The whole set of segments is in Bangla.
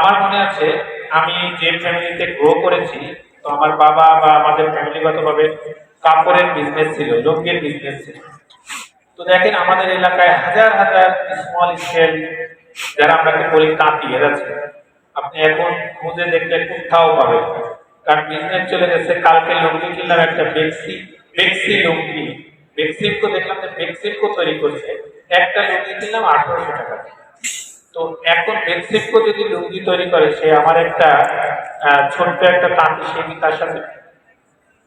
আমার মনে আছে, আমি যে ফ্যামিলিতে গ্রো করেছি, তো আমার বাবা বা আমাদের ফ্যামিলিগতভাবে কাপড়ের বিজনেস ছিল, লুঙ্গির বিজনেস ছিল। তো দেখেন, আমাদের এলাকায় হাজার হাজার স্মল স্কেল যারা আমরাকে বলি কাঁতি এরা ছিল আপনি এখন খুঁজে দেখলে কোথাও পাবেন কারণ বিজনেস চলে গেছে, কালকে লুঙ্গি কিনলাম একটা বেক্সি বেক্সি লুঙ্গি। বেক্সিপকো দেখলাম যে বেক্সিপকো তৈরি করছে। একটা লুঙ্গি কিনলাম আঠারোশো টাকা। তো এখন বেক্সিপকো যদি লুঙ্গি তৈরি করে, সে আমার একটা ছোট্ট একটা তাঁতি, সে কি তার সাথে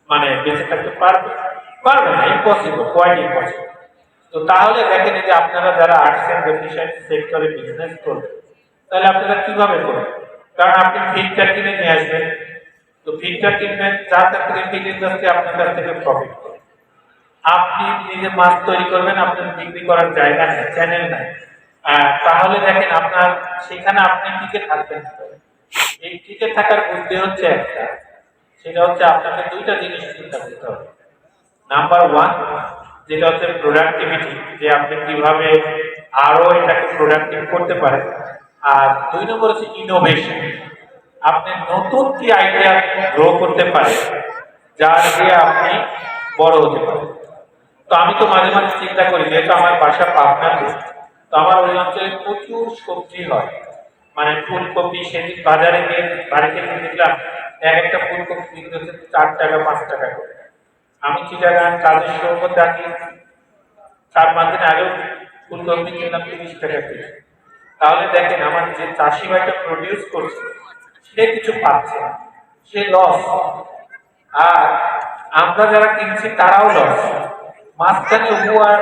মানে বেঁচে থাকতে পারবে? পারবে না ইম্পসিবল কোয়াইট ইম্পসিবল তো তাহলে দেখেন যে আপনারা যারা আর্টস এন্ড ডেফিসিয়েন্সি সেক্টরে বিজনেস করবেন, তাহলে আপনারা কীভাবে করবেন? কারণ আপনি ফিডটা কিনে নিয়ে আসবেন। তো ফিডটা কিনবেন যার কাছ থেকে ফিড ইন্ডাস্ট্রি আপনার কাছ থেকে প্রফিট করবে। আপনি নিজে মাছ তৈরি করবেন, আপনার বিক্রি করার জায়গা নেই চ্যানেল নাই। তাহলে দেখেন আপনার, সেখানে আপনি টিকে থাকবেন এই টিকে থাকার বুদ্ধি হচ্ছে একটা। সেটা হচ্ছে আপনাকে দুইটা জিনিস চিন্তা করতে হবে। নাম্বার ওয়ান যেটা হচ্ছে প্রোডাক্টিভিটি যে আপনি কীভাবে আরও এটাকে প্রোডাক্টিভ করতে পারেন। আর দুই নম্বর হচ্ছে ইনোভেশন আপনি নতুন কি আইডিয়া গ্রো করতে পারেন, যার দিয়ে আপনি বড় হতে পারেন। তো আমি তো মাঝে মাঝে চিন্তা করি, যেহেতু আমার বাসা পাবনাতে তো আমার ওই অঞ্চলে প্রচুর সবজি হয়। মানে ফুলকপি, সেদিন বাজারে গিয়ে বাড়িতে দেখলাম, এক একটা ফুলকপি বিক্রি হচ্ছে চার টাকা, পাঁচ টাকা করে। আমি চিটাগাং কাজের সঙ্গে থাকি, চার পাঁচ দিন আগেও ফুলকপি কিনলাম তিরিশ টাকা কেজি। তাহলে দেখেন আমার যে চাষি ভাইটা প্রডিউস করছে, সে কিছু পাচ্ছে না। সে লস আর আমরা যারা কিনছি, তারাও লস মাঝখানে উপু আর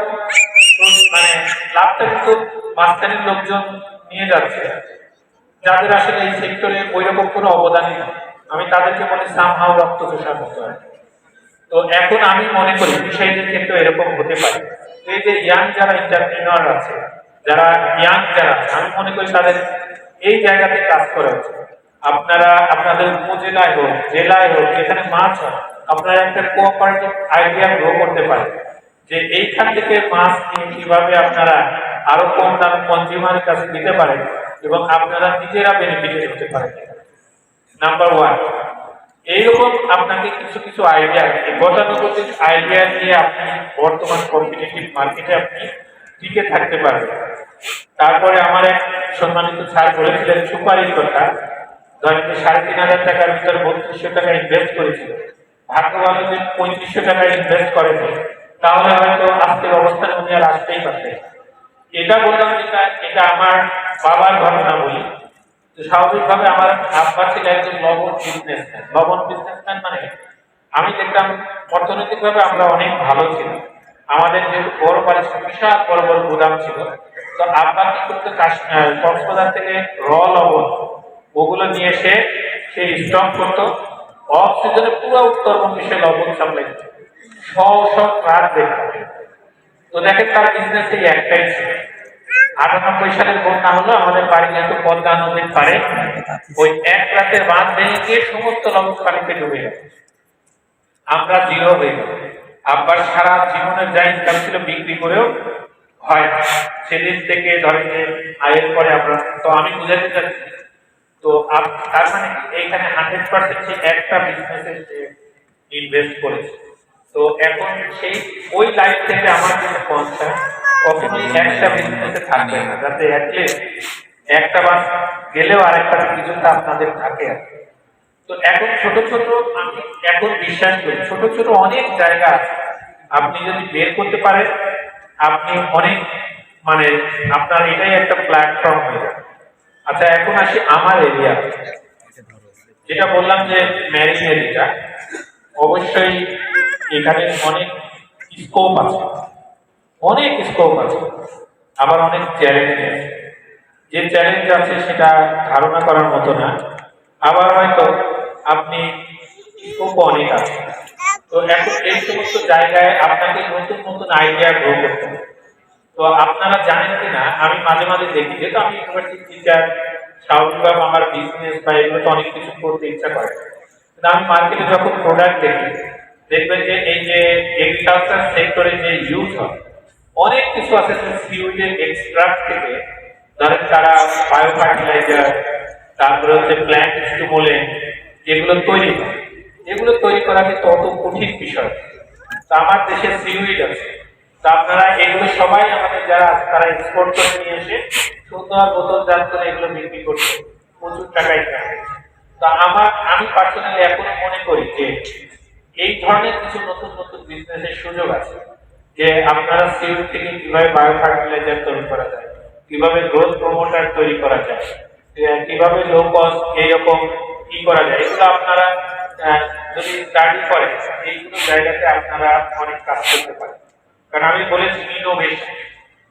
মানে লাভটা কিন্তু মাঝখানের লোকজন নিয়ে যাচ্ছে। যাদের আসলে এই সেক্টরে ওই রকম কোনো অবদানই নেই। আমি তাদেরকে বলি সামহাও রক্ত চোষা করতে হয় তো এখন আমি মনে করি বিষয়টির ক্ষেত্রে এরকম হতে পারে। এই যে ইয়াং যারা এন্টারপ্রিনার আছে, যারা ইয়াং যারা আমি মনে করি তাদের এই জায়গাতে কাজ করা উচিত। আপনারা, আপনাদের উপজেলায় হোক, জেলায় হোক, যেখানে মাছ হয়, আপনারা একটা কোঅপারেটিভ আইডিয়া গ্রো করতে পারেন। যে এইখান থেকে মাছ নিয়ে কীভাবে আপনারা আরও কম দাম কনজিউমারের কাছে দিতে পারেন এবং আপনারা নিজেরা বেনিফিট হতে পারেন। নাম্বার ওয়ান এইরকম আপনাকে কিছু কিছু আইডিয়া গতানুগতিক আইডিয়া নিয়ে আপনি বর্তমান কম্পিটিটিভ মার্কেটে আপনি টিকে থাকতে পারবেন। তারপরে আমার এক সম্মানিত স্যার বলেছিলেন, সুপারির কথা। ধরেন সাড়ে তিন হাজার টাকার ভিতরে বত্রিশশো টাকা ইনভেস্ট করেছিল। ভাগ্য ভালো যে পঁয়ত্রিশশো টাকা ইনভেস্ট করেছে তাহলে হয়তো আজকের অবস্থানে উনি আর আসতেই পারতেন এটা বললাম যেটা এটা আমার বাবার ঘটনা বলি। তো স্বাভাবিকভাবে আমার আব্বা ছিল একজন লবণ বিজনেসম্যান লবণ বিজনেসম্যান মানে আমি দেখতাম অর্থনৈতিকভাবে আমরা অনেক ভালো ছিলাম। আমাদের যে বড় বাড়ির বিশাল বড় বড় গুদাম ছিল। তো আব্বা কি করতো? কক্সবাজার থেকে র লবণ, ওগুলো নিয়ে এসে সে স্টক করতো। অফ সিজনে পুরো উত্তরবঙ্গে সে লবণ সাপ্লাই দিত আমরা জিরো হয়ে আব্বার সারা জীবনের যা ছিল বিক্রি করেও হয় সেদিন থেকে ধরেন আয়ের পরে আমরা, তো আমি বুঝাতে চাচ্ছি। তো তার মানে এইখানে হান্ড্রেড পার্সেন্ট একটা বিজনেসে সে ইনভেস্ট করেছে। তো এখন সেই ওই লাইফ থেকে আমার যেটা কনসার্ন কখনোই একটা বিজনেসে থাকবে না, যাতে অ্যাটলিস্ট একটা বাস গেলেও আরেকটা কিছুটা আপনাদের থাকে আর তো এখন ছোট ছোট আমি এখন বিশ্বাস করি, ছোট ছোট অনেক জায়গা আপনি যদি বের করতে পারেন, আপনি অনেক মানে আপনার এটাই একটা প্ল্যাটফর্ম হয়ে যাবে। আচ্ছা এখন আসি আমার এরিয়া যেটা বললাম যে ম্যারিং এরিয়া অবশ্যই এখানে অনেক স্কোপ আছে। অনেক স্কোপ আছে। আবার অনেক চ্যালেঞ্জ আছে। যে চ্যালেঞ্জ আছে সেটা ধারণা করার মতো না। আবার হয়তো আপনি স্কোপ অনেক আছে। তো এখন এই সমস্ত জায়গায় আপনাকে নতুন নতুন আইডিয়া গ্রো করতে হবে। তো আপনারা জানেন কি না, আমি মাঝে মাঝে দেখি, যেহেতু আমি ইউনিভার্সিটি টিচার স্বাভাবিকভাবে আমার বিজনেস বা এগুলোতে অনেক কিছু করতে ইচ্ছা করে। কিন্তু আমি মার্কেটে যখন প্রোডাক্ট দেখি দেখবেন যে এই যে এগ্রিকালচার সেক্টরে যে ইউজ হয়, অনেক কিছু আছে সিউজের এক্সট্রাক্ট থেকে, ধরেন তারা বায়ো ফার্টিলাইজার তারপরে হচ্ছে প্ল্যান্ট স্টিমুলেন্ট এগুলো তৈরি করে এগুলো তৈরি করা কিন্তু অত কঠিন বিষয় তা আমার দেশে সিউইড আছে। তা আপনারা এগুলো সবাই আমাদের যারা তারা এক্সপোর্ট করে নিয়ে এসে সুন্দর বোতল জাত করে এগুলো বিক্রি করছে। প্রচুর টাকা তা আমার, আমি পার্সোনালি এখনও মনে করি যে এই ধরনের কিছু নতুন নতুন বিজনেসের সুযোগ আছে যে আপনারা সিউড থেকে কীভাবে বায়ো ফার্টিলাইজার তৈরি করা যায়, কীভাবে গ্রোথ প্রমোটার তৈরি করা যায় কীভাবে লো কস্ট এইরকম কি করা যায়, এগুলো আপনারা যদি স্টাডি করেন, এইগুলো জায়গাতে আপনারা অনেক কাজ করতে পারেন। কারণ আমি বলেছি ইনোভেশন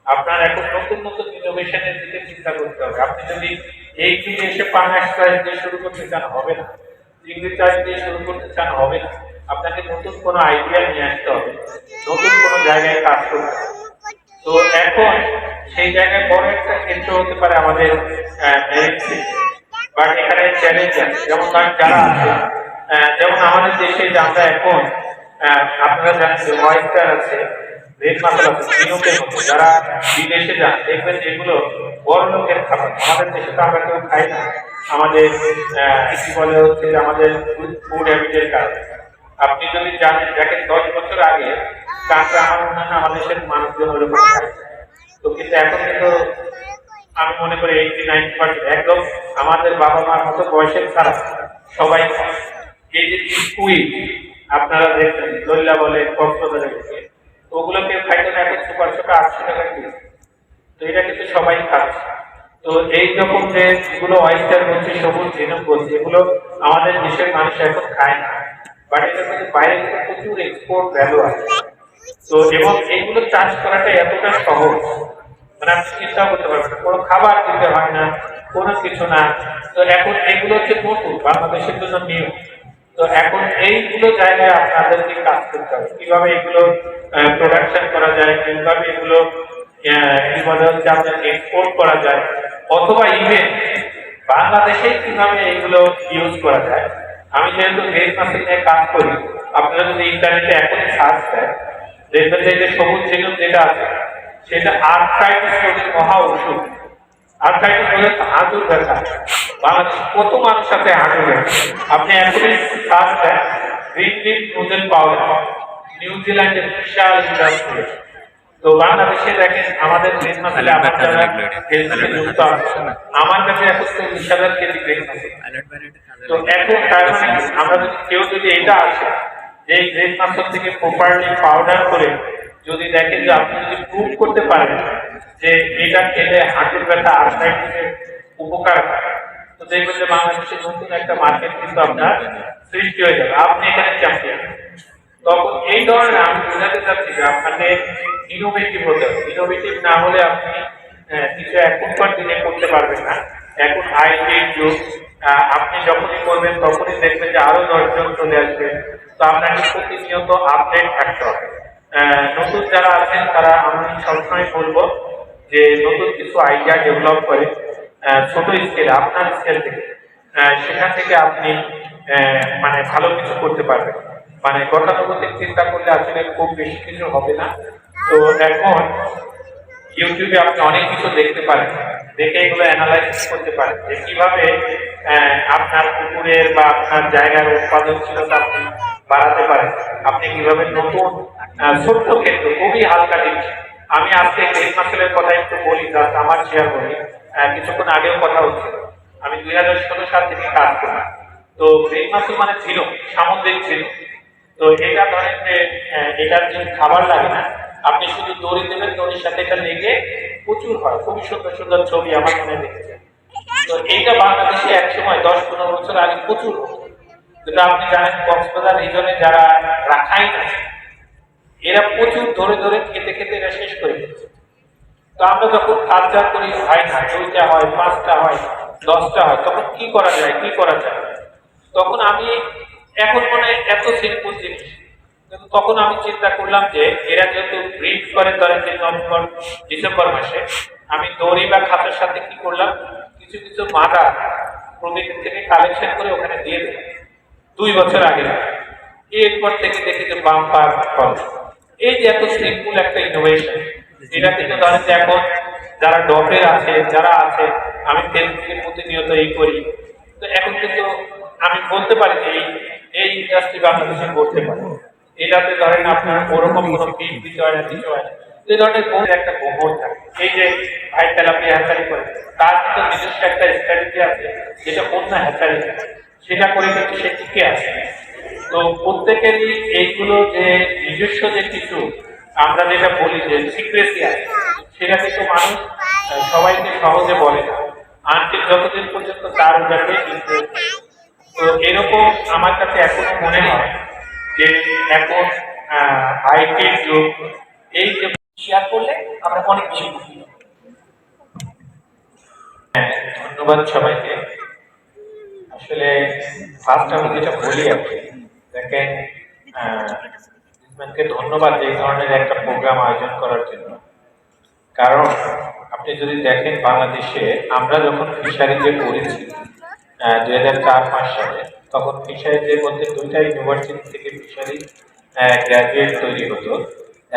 আপনার এখন নতুন নতুন ইনোভেশনের দিকে চিন্তা করতে হবে। আপনি যদি এই দিকে এসে পানাস চাষ দিয়ে শুরু করতে চান, হবে না। চাষ দিয়ে শুরু করতে চান, হবে না। আপনাকে নতুন কোনো আইডিয়া নিয়ে আসতে হবে। নতুন কোনো জায়গায় কাজ করতে তো এখন সেই জায়গায় বড় একটা ক্ষেত্র হতে পারে আমাদের বাট এখানে চ্যালেঞ্জ আছে। যেমন ধরেন যারা আছে যেমন আমাদের দেশে যে আমরা এখন আপনারা জানেন যে ওয়েস্টার আছে যারা বিদেশে যান, দেখবেন যেগুলো বড় লোকের খাবার। আমাদের দেশে তো আমরা কেউ খাই না। আমাদের কি বলে হচ্ছে আমাদের ফুড হ্যাবিটের কারণে। আপনি যদি জানেন দেখেন দশ বছর আগে কাঁকড়া আমার মনে হয় আমাদের দেশের মানুষজন ওরকম তো কিন্তু এখন কিন্তু আমি মনে করি এইটি নাইনটি পার্সেন্ট একদম আমাদের বাবা মার মতো বয়সের ছাড়া সবাই। এই যে স্কুইড আপনারা দেখছেন, দল্লা বলে, কক্সবাজারে তো ওগুলোকে খাইতে এখন সুপার ছোটা আটশো টাকা কিলো। তো এটা কিন্তু সবাই খাচ্ছে তো এই রকম যেগুলো অয়েস্টার বলছে সবুজ ঝিনুক বলছে, এগুলো আমাদের দেশের মানুষ এখন খায় না। বাট এটা কিন্তু বাইরে প্রচুর এক্সপোর্ট ভ্যালু আছে। তো এবং এইগুলো চাষ করাটা এতটা সহজ। মানে আপনি চিন্তা করতে পারবেন। কোনো খাবার দিতে হয় না কোনো কিছু না। তো এখন এগুলো হচ্ছে নতুন বাংলাদেশের জন্য নিউ তো এখন এইগুলো জায়গায় আপনাদেরকে কাজ করতে হবে। কীভাবে এগুলো প্রোডাকশন করা যায় কীভাবে এগুলো আহ, কি হচ্ছে এক্সপোর্ট করা যায়। অথবা ইভেন বাংলাদেশে কীভাবে এগুলো ইউজ করা যায়। আমি যেহেতু ভেজ মাসিং নিয়ে কাজ করি, আপনারা যদি ইন্টারনেটে এখন সার্চ দেন, দেখবেন যে সবুজ ঝিনুক যেটা আছে, সেটা আর্থ্রাইটিস রোগের মহা ওষুধ। আর্থ্রাইটিস রোগের হাঁটুর ব্যথা। বাংলাদেশে কত মানুষ আছে হাঁটুর আপনি এখনই সার্চ দেন গ্রিন লিফ নুডল পাউডার নিউজিল্যান্ডের বিশাল ইন্ডাস্ট্রি তো বাংলাদেশে দেখেন আমাদের গ্রিন আমার যারা যুক্ত আমার কাছে এখন চল্লিশ হাজার কেজি গ্রিন মাসেল তো এখন তার মানে আমরা যদি কেউ যদি এটা আসে যে গ্রেট মাস্টার থেকে প্রপারলি পাউডার করে যদি দেখেন যে আপনি যদি প্রুভ করতে পারেন যে এটা খেলে হাঁটুর ব্যথা আর্থ্রাইটিসের উপকার তো দেখবেন যে বাংলাদেশে নতুন একটা মার্কেট কিন্তু আপনার সৃষ্টি হয়ে যাবে। আপনি এখানে চ্যাম্পিয়ন তখন এই ধরনের আমি বোঝাতে চাচ্ছি যে আপনাকে ইনোভেটিভ হতে হবে। ইনোভেটিভ না হলে আপনি কিছু এখনকার দিনে করতে পারবেন না। এখন আইটির যুগ আপনি যখনই করবেন তখনই দেখবেন যে আরও দশজন চলে আসবে। তো আপনাকে প্রতিনিয়ত আপডেট থাকতে হবে। নতুন যারা আছেন, তারা আমি সবসময় বলব যে নতুন কিছু আইডিয়া ডেভেলপ করে ছোট স্কেলে আপনার স্কেল থেকে। সেখান থেকে আপনি মানে ভালো কিছু করতে পারবেন। মানে গতানুগতিক চিন্তা করলে আসলে খুব বেশি কিছু হবে না। তো এখন ইউটিউবে আপনি অনেক কিছু দেখতে পারেন। দেখে এগুলো অ্যানালাইসিস করতে পারেন যে কীভাবে আপনার পুকুরের বা আপনার জায়গার উৎপাদনশীলতা আপনি বাড়াতে পারেন। আপনি কীভাবে নতুন ছোট্ট ক্ষেত্র, খুবই হালকা জিনিস। আমি আজকে গ্রেট মাসেলের কথা একটু বলি জাস্ট আমার শেয়ার করি। কিছুক্ষণ আগেও কথা হচ্ছিল আমি দুই হাজার ষোলো সাল থেকে কাজ করি তো গ্রেট মাসেল মানে ছিল, সামুদ্রিক ছিল। তো এটা ধরেন যে এটার যে খাবার লাগে না, আপনি শুধু দড়ি দেবেন, দড়ির সাথে এটা লেগে প্রচুর হয়। খুবই সুন্দর সুন্দর ছবি আমার মনে দেখেছে তো এইটা বাংলাদেশে এক সময় দশ পনেরো বছর আগে প্রচুর যেটা আপনি জানেন, কক্সবাজার রিজনে যারা রাখাইন আছে, এরা প্রচুর ধরে ধরে খেতে খেতে এরা শেষ করে দিচ্ছে তো আমরা যখন কালচার করি হয় না, দুইটা হয়, পাঁচটা হয়, দশটা হয়, তখন কি করা যায়, কি করা যায়? তখন আমি এখন মনে হয় এত সিম্পল জিনিস কিন্তু তখন আমি চিন্তা করলাম যে, এরা যেহেতু ব্রিড করে ধরেন যে নভেম্বর, ডিসেম্বর মাসে, আমি দড়ি বা খাতার সাথে কি করলাম? কিছু কিছু মাদা প্রকৃতি থেকে কালেকশন করে ওখানে দিয়ে দিলাম। দুই বছর আগে। এরপর থেকে দেখি যে বাম্পার ফল এই যে এত সিম্পল একটা ইনোভেশন এটা কিন্তু ধরেন যে এখন যারা ডফের আছে, যারা আছে, আমি ফেসবুকে প্রতিনিয়ত এই করি। তো এখন কিন্তু আমি বলতে পারি যে এই এই ইন্ডাস্ট্রি বাংলাদেশে করতে পারে। এটাতে ধরেন আপনার ওরকম কোনো দিতে হয় না কিছু হয় এই ধরনের কোন একটা গোবর থাকে। এই যে ভাই তেলাপি হ্যাচারি করে তার কিন্তু নিজস্ব একটা স্ট্র্যাটেজি আছে, যেটা অন্য হ্যাচারি সেটা করে কিন্তু সে টিকে আছে। তো প্রত্যেকেরই এইগুলো যে নিজস্ব যে কিছু, আমরা যেটা বলি যে সিক্রেসি আছে, সেটা কিন্তু মানুষ সবাইকে সহজে বলে না। আনটিল যতদিন পর্যন্ত তার নেই। তো এরকম আমার কাছে এখনও মনে হয় যে এখন আইটির যুগ এই যে শেয়ার করলে আমরা অনেক উপকৃত হ্যাঁ, ধন্যবাদ সবাইকে। আসলে ফার্স্ট আমি যেটা বলি আপনি দেখেন কে ধন্যবাদ এই ধরনের একটা প্রোগ্রাম আয়োজন করার জন্য। কারণ আপনি যদি দেখেন বাংলাদেশে আমরা যখন ফিশারিজে পড়েছি দুই হাজার চার পাঁচ সালে। তখন ফিশারিজের মধ্যে দুইটা ইউনিভার্সিটি থেকে ফিশারি গ্র্যাজুয়েট তৈরি হতো।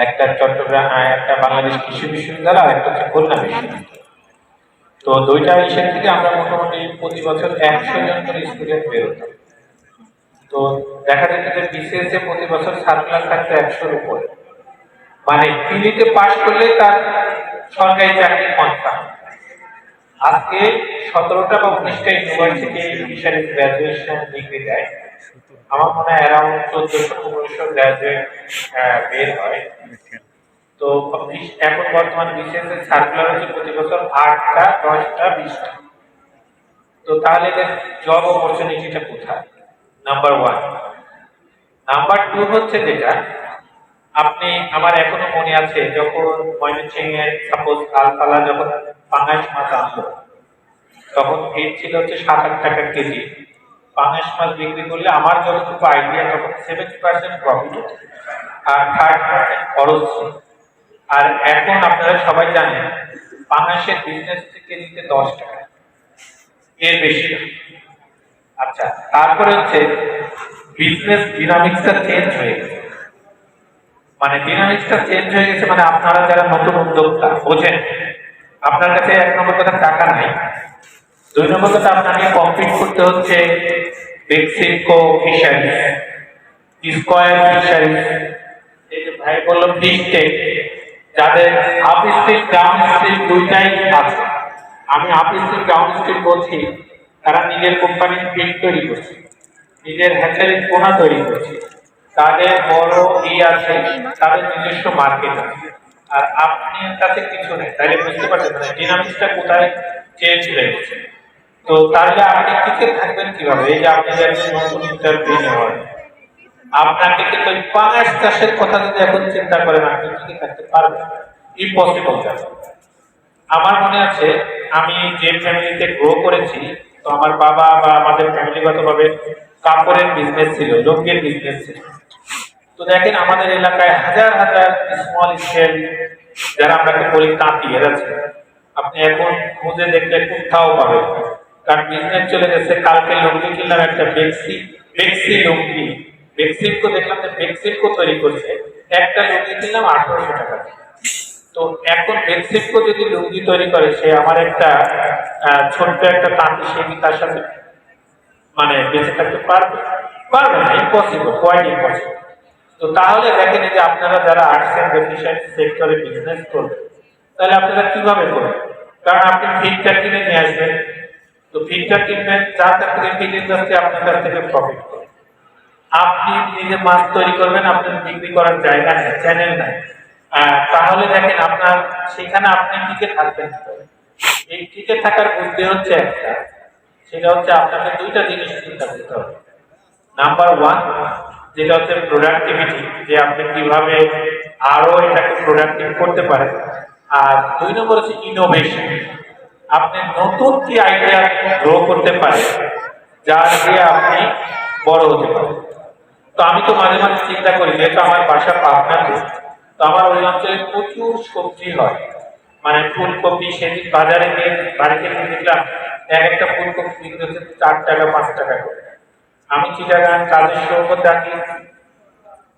একটা চট্টগ্রাম একটা বাংলাদেশ কৃষি বিশ্ববিদ্যালয়, আর একটা হচ্ছে খুলনা বিশ্ববিদ্যালয়। তো দুইটা ইসের থেকে আমরা মোটামুটি প্রতি বছর একশো জন করে স্টুডেন্ট বেরোতাম তো দেখা যেত যে বিসিএস এ প্রতি বছর সার্কুলার থাকতো একশোর উপরে। মানে তিনিতে পাশ করলে তার সরকারি চাকরি কনফার্ম আজকে সতেরোটা বা উনিশটা ইউনিভার্সিটি ফিশারি গ্রাজুয়েশন ডিগ্রি দেয়। আমার মনে হয় অ্যারাউন্ড চোদ্দশো, পনেরোশো গ্রাজুয়েট বের হয়। তো এখন বর্তমান বিশেষ সার্কুলার হচ্ছে প্রতি বছর আটটা, দশটা, বিশটা। তো তাহলে এদের জব অপরচুনিটিটা কোথায়? নাম্বার ওয়ান নাম্বার টু হচ্ছে যেটা, আপনি আমার এখনও মনে আছে, যখন ময়মনসিং এর সাপোজ আলপালা যখন পাঙাশ মাছ আনলো তখন ফিট ছিল হচ্ছে সাত আট টাকা কেজি। পাঙাশ মাছ বিক্রি করলে আমার যতটুকু আইডিয়া তখন সেভেন্টি পার্সেন্ট প্রফিট আর থার্ড পার্সেন্ট খরচ আর এখন আপনারা সবাই জানেন, পাঙাশের বিজনেস থেকে নিতে দশ টাকা, এর বেশি আচ্ছা তারপরে হচ্ছে বিজনেস ডিনামিক্সটা চেঞ্জ হয়ে গেছে। মানে ডিনামিক্সটা চেঞ্জ হয়ে গেছে মানে আপনারা যারা নতুন উদ্যোক্তা, বোঝেন আপনার কাছে এক নম্বর কথা টাকা নাই। দুই নম্বর কথা আপনাকে কমপ্লিট করতে হচ্ছে বেক্সিমকো ফিশারিজ স্কোয়ার যে ভাই বলল ফিশ টেক যাদের আপ স্ট্রিট ডাউন স্ট্রিট দুইটাই আছে। আমি আপ স্ট্রিট ডাউন স্ট্রিট বলছি, তারা নিজের কোম্পানির ফিড তৈরি করছে। নিজের হ্যাচারির পোনা তৈরি করছে। তাদের বড় ই আছে, তাদের নিজস্ব মার্কেট আছে। আর আপনি কাছে কিছু নেই। তাহলে বুঝতে পারছেন মানে ডিনামিক্সটা কোথায় চেঞ্জ হয়ে গেছে। তো তাহলে আপনি টিকে থাকবেন কীভাবে? এই যে আপনি যে একজন নতুন ইন্টারপ্রিনিয়র আপনাকে কিন্তু ওই পাঙাশ চাষের কথা যদি এখন চিন্তা করেন, আপনি টিকে থাকতে পারবেন ইম্পসিবল আমার মনে আছে, আমি যে ফ্যামিলিতে গ্রো করেছি, তো আমার বাবা বা আমাদের ফ্যামিলিগতভাবে কাপড়ের বিজনেস ছিল লোকের বিজনেস ছিল। তো দেখেন, আমাদের এলাকায় হাজার হাজার স্মল স্কেল যারা আমরাকে বলি তাঁতি এরা আপনি এখন খুঁজে দেখলে কোথাও পাবেন। কারণ বিজনেস চলে গেছে, কালকে লুঙ্গি কিনলাম একটা বেক্সি বেক্সি লুঙ্গি। বেক্সিমকো দেখলাম যে বেক্সিমকো তৈরি করছে। একটা লুঙ্গি কিনলাম আঠারোশো টাকা। তো এখন বেক্সিমকো যদি লুঙ্গি তৈরি করে, সে আমার একটা ছোট্ট একটা তাঁতি, সে কি তার সাথে মানে বেঁচে থাকতে পারবে? পারবে না ইম্পসিবল কোয়াইট ইম্পসিবল তো তাহলে দেখেন যে আপনারা যারা আর্টস এন্ড ফিশারি সেক্টরে বিজনেস করবেন, তাহলে আপনারা কীভাবে করবেন? কারণ আপনি ফিডটা কিনে নিয়ে আসবেন, তো ফিডটা কিনবেন যার কাছ থেকে ফিড ইন্ডাস্ট্রি আপনার কাছ থেকে প্রফিট করবে। আপনি নিজে মাছ তৈরি করবেন, আপনার বিক্রি করার জায়গা নেই চ্যানেল নাই। তাহলে দেখেন আপনার, সেখানে আপনি টিকে থাকবেন এই টিকে থাকার বুদ্ধি হচ্ছে একটা, সেটা হচ্ছে আপনাকে দুইটা জিনিস চিন্তা করতে হবে। নাম্বার ওয়ান যেটা হচ্ছে প্রোডাক্টিভিটি যে আপনি কীভাবে আরও এটাকে প্রোডাক্টিভ করতে পারেন। আর দুই নম্বর হচ্ছে ইনোভেশন আপনি নতুন কি আইডিয়া গ্রো করতে পারেন যা দিয়ে আপনি বড় হতে পারেন। তো আমি তো মাঝে মাঝে চিন্তা করি, যেহেতু আমার বাসা পাবনাতে, তো আমার ওই অঞ্চলে প্রচুর সবজি হয়। মানে ফুলকপি, সেদিন বাজারে গিয়ে বাড়িতে নিয়ে দেখলাম এক একটা ফুলকপি বিক্রি হচ্ছে চার টাকা, পাঁচ টাকা করে। আমি চিটাগান কাজের সৌকত ডাকি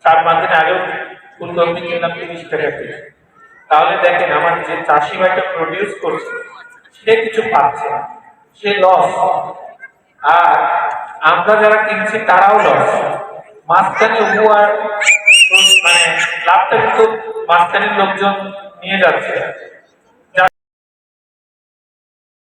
চার পাঁচ দিন আগেও ফুলকপি কিনলাম তিরিশ টাকা কেজি। তাহলে দেখেন আমার যে চাষি ভাইটা প্রডিউস করছে, সে কিছু পাচ্ছে না। সে লস আর আমরা যারা কিনছি, তারাও লস মাঝখানে উপহার মানে লাভটা কিন্তু মাঝখানের লোকজন নিয়ে যাচ্ছে।